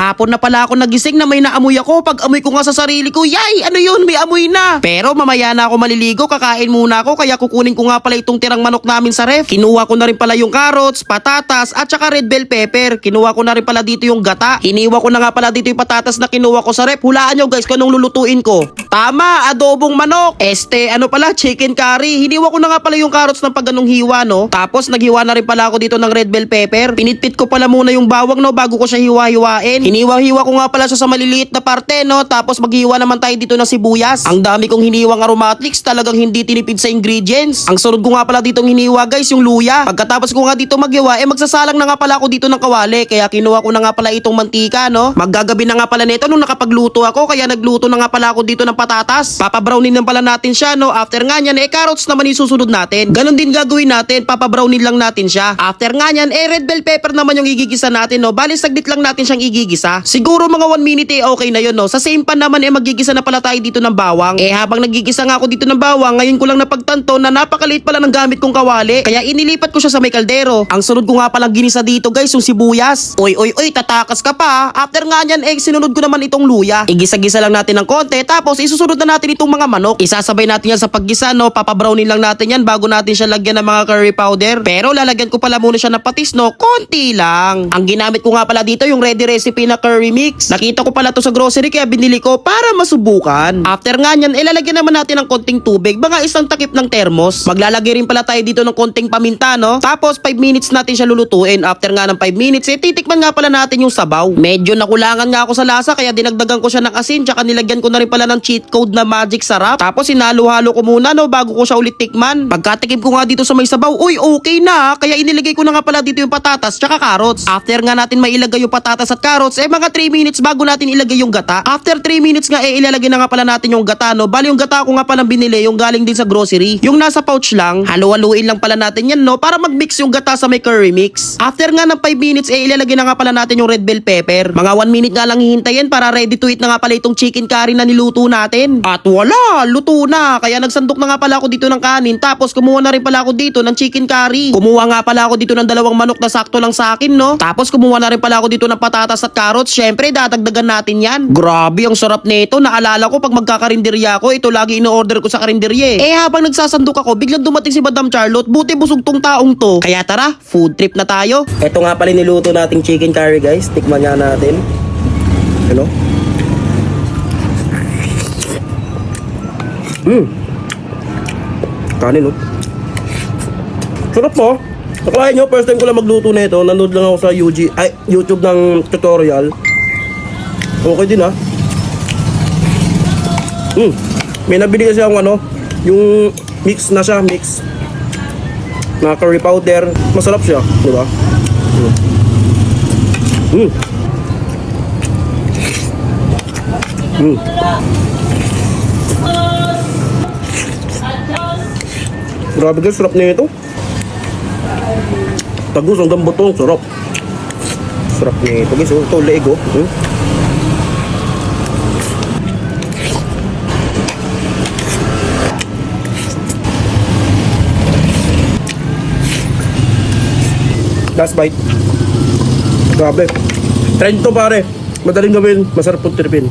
Hapon na pala ako nagising na may naamoy ako. Pag amoy ko nga sa sarili ko, yay, ano yun, may amoy na. Pero mamaya na ako maliligo, kakain muna ako, kaya kukunin ko nga pala itong tirang manok namin sa ref. Kinuha ko na rin pala yung carrots, patatas, at saka red bell pepper. Kinuha ko na rin pala dito yung gata. Hiniwa ko na nga pala dito yung patatas na kinuha ko sa ref. Hulaan nyo guys kung lulutuin ko. Tama, adobong manok. Este, ano pala, chicken curry. Hiniwa ko na nga pala yung carrots ng pagganong hiwa, no? Tapos naghiwa na rin pala ako dito ng red bell pepper. Pinitpit ko pala muna yung bawang, no, bago ko siya hiwa-hiwain. Hiniwa-hiwa ko nga pala siya sa maliliit na parte, no? Tapos maghiwa naman tayo dito ng sibuyas. Ang dami kong hiniwang aromatics, talagang hindi tinipid sa ingredients. Ang sunod ko nga pala ditong hiniwa, guys, yung luya. Pagkatapos ko nga dito maghiwa, eh magsasalang na nga pala ako dito ng kawali. Kaya kinuha ko na nga pala itong mantika, no? Maggagabi na nga pala nito nung nakapagluto ako, kaya nagluto na nga pala ako dito ng patatas. Papabrownin na pala natin siya, no? After nga niyan, eh carrots naman yung susunod natin. Ganon din gagawin natin, papabrownin lang natin siya. After nga niyan, eh red bell pepper naman yung igigisa natin, no? Bali, saglit lang natin siyang igigisa. Siguro mga 1 minute eh okay na yun, no? Sa same pan naman, eh magigisa na pala tayo dito ng bawang. Eh habang nagigisa nga ako dito ng bawang, ngayon ko lang napagtanto na napakaliit pala ng gamit kong kawali. Kaya inilipat ko siya sa may kaldero. Ang sunod ko nga palang ginisa dito, guys, yung sibuyas. Oy, oy, oy, tatakas ka pa. After nga niyan, eh sinunod ko naman itong luya. Igisa-gisa lang natin ng konti, tapos isusunod na natin itong mga manok. Isasabay natin yan sa paggisa, no? Papabrownin lang natin yan bago natin siya lagyan ng mga curry powder. Pero lalagyan ko pala muna siya ng patis, no? Konti lang. Ang ginamit ko nga pala dito yung ready recipe na curry mix. Nakita ko pala to sa grocery kaya binili ko para masubukan. After nga niyan, ilalagyan naman natin ng konting tubig, mga isang takip ng termos. Maglalagay rin pala tayo dito ng konting paminta, no? Tapos 5 minutes natin siya lulutuin. After nga ng 5 minutes, eh titikman nga pala natin yung sabaw. Medyo nakulangan nga ako sa lasa kaya dinagdagan ko siya ng asin tsaka nilagyan ko na rin pala ng cheat code na magic sarap. Tapos sinalo-halo ko muna no bago ko siya ulit tikman. Pagkatikim ko nga dito sa may sabaw, uy okay na kaya inilagay ko na nga pala dito yung patatas tsaka carrots. After nga natin mailagay yung patatas at carrots, eh mga 3 minutes bago natin ilagay yung gata. After 3 minutes nga eh ilalagay na nga pala natin yung gata no. Bali yung gata ko nga pala binili yung galing din sa grocery. Yung nasa pouch lang, halu-haluin lang pala natin yan no para mag-mix yung gata sa may curry mix. After nga ng 5 minutes eh ilalagay na nga pala natin yung red bell pepper. Mga 1 minute nga lang hihintayin para ready to eat na nga pala itong chicken curry na niluto natin. At wala, luto na. Kaya nagsandok na nga pala ako dito ng kanin tapos kumuha na rin pala ako dito ng chicken curry. Kumuha nga pala ako dito ng dalawang manok na sakto lang sa akin no. Tapos kumuha na rin pala ako dito ng patatas at carrots. Syempre dadagdagan natin yan. Grabe ang sarap nito. Naalala ko pag magkakarinderya ako, ito lagi ino-order ko sa karinderya eh. Eh habang nagsasandok ako, biglang dumating si Madam Charlotte. Buti busog tong taong to. Kaya tara, food trip na tayo. Ito nga pala niluto nating chicken curry guys. Tikman nga natin. Ano? Hmm. Kanin, no? Sarap mo. Nakalain nyo, first time ko lang magluto na ito. Nanood lang ako sa UG, ay, YouTube ng tutorial. Okay din, ah. Hmm. May nabili kasi akong ano, yung mix na siya, mix. Na curry powder. Masarap siya, di ba? Hmm. Hmm. Grabe guys, sarap na ito. Tagus hanggang butong, sarap. Sarap na ito guys, oh. ito leeg oh. Hmm? Last bite. Grabe. Trend to pare. Madaling gawin, masarap pong tripin.